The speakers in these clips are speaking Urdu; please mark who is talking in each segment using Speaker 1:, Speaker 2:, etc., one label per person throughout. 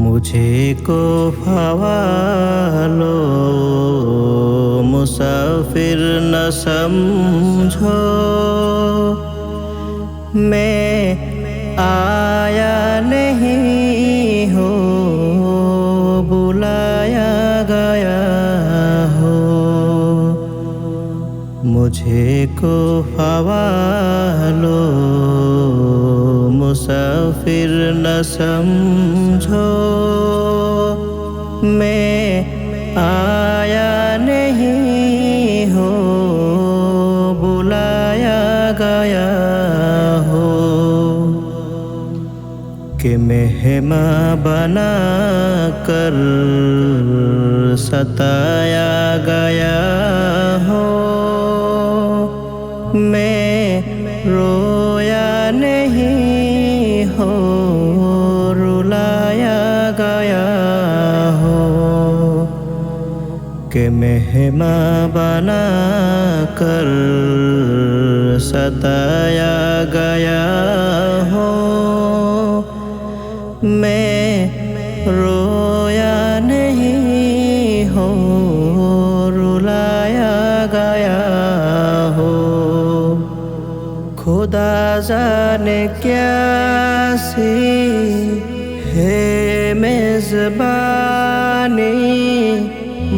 Speaker 1: مجھے کو حوالو مسافر نہ سمجھو۔ میں آیا نہیں۔ مجھے کو حوالو مسافر نہ سمجھو۔ میں آیا نہیں ہو، بلایا گیا ہو۔ کہ مہماں بنا کر ستایا گیا ہو۔ میں رویا نہیں ہو، رلایا گیا ہو۔ کہ مہماں بنا کر ستایا گیا ہو۔ میں رویا نہیں ہو খোদা জানে ক্যাসি হে মেজবানি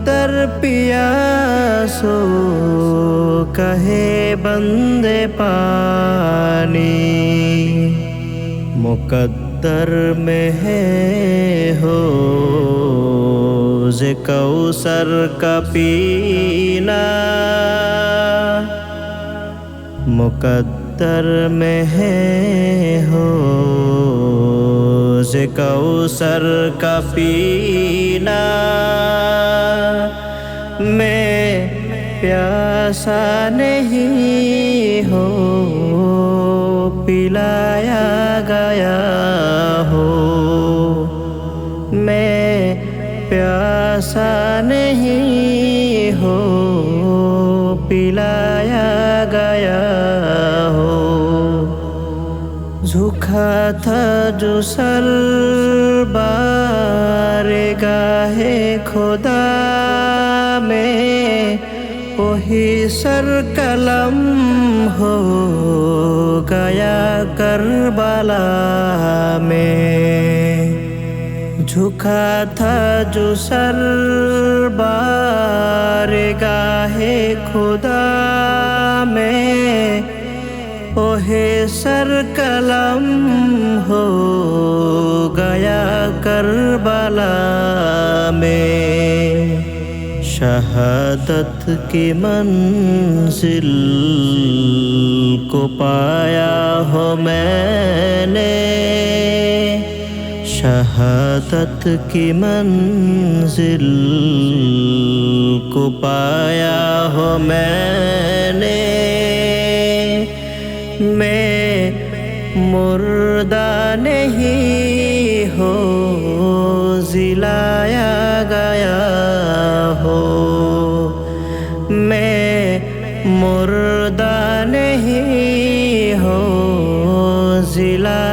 Speaker 1: میزبانی بہتر پیاسو کہے بندے پانی۔ مقدر میں ہے ہو ز کوثر کا پینا۔ مقدر میں ہے ہو ز کوثر کا پینا میں پیاسا نہیں ہو، پلایا گیا ہو۔ میں پیاسا نہیں ہو، پلایا گیا ہو جھکا تھا جو سر بار گاہے خدا میں وہی سر قلم ہو گیا کربلا میں جھکا تھا جو سر بار گاہے خدا میں اوہ سر قلم ہو گیا کربلا میں۔ شہادت کی منزل کو پایا ہو میں نے۔ شہادت کی منزل کو پایا ہو میں نے۔ میں مردہ نہیں ہو زلایا گیا ہو۔ میں مردہ نہیں ہو زلایا